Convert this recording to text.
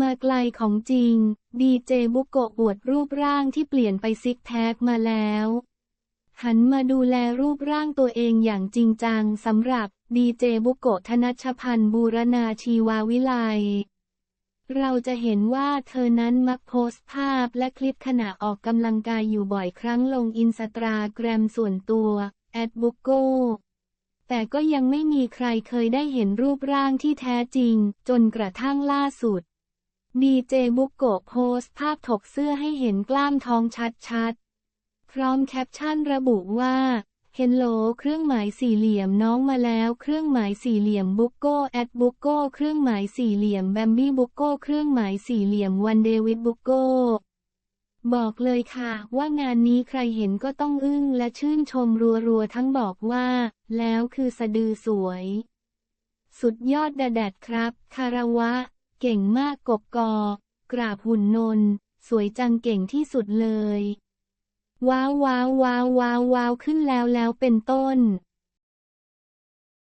มาไกลของจริง ดีเจบุโกะอวดรูปร่างที่เปลี่ยนไปซิกแพคมาแล้ว หันมาดูแลรูปร่างตัวเองอย่างจริงจังสำหรับดีเจบุโกะธนชพันธ์บูรณาชีวาวิไลเราจะเห็นว่าเธอนั้นมักโพสต์ภาพและคลิปขณะออกกำลังกายอยู่บ่อยครั้งลงอินสตาแกรมส่วนตัวแอดบุโกแต่ก็ยังไม่มีใครเคยได้เห็นรูปร่างที่แท้จริง จนกระทั่งล่าสุด ดีเจบุกโกะโพสภาพถกเสื้อให้เห็นกล้ามท้องชัดๆ พร้อมแคปชั่นระบุว่าเฮลโลเครื่องหมายสี่เหลี่ยมน้องมาแล้วเครื่องหมายสี่เหลี่ยมบุกโก้แอดบุกโก้เครื่องหมายสี่เหลี่ยมแบมบี้บุกโก้เครื่องหมายสี่เหลี่ยมวันเดวิดบุกโก้บอกเลยค่ะ ว่างานนี้ใครเห็นก็ต้องอึ้งและชื่นชมรัวๆ ทั้งบอกว่า แล้วคือสะดือสวย สุดยอดดะแดดครับ คาราวะ เก่งมากกบกอกราบหุ่นนน สวยจังเก่งที่สุดเลย ว้าวว้าวว้าวว้าวขึ้นแล้วแล้วเป็นต้น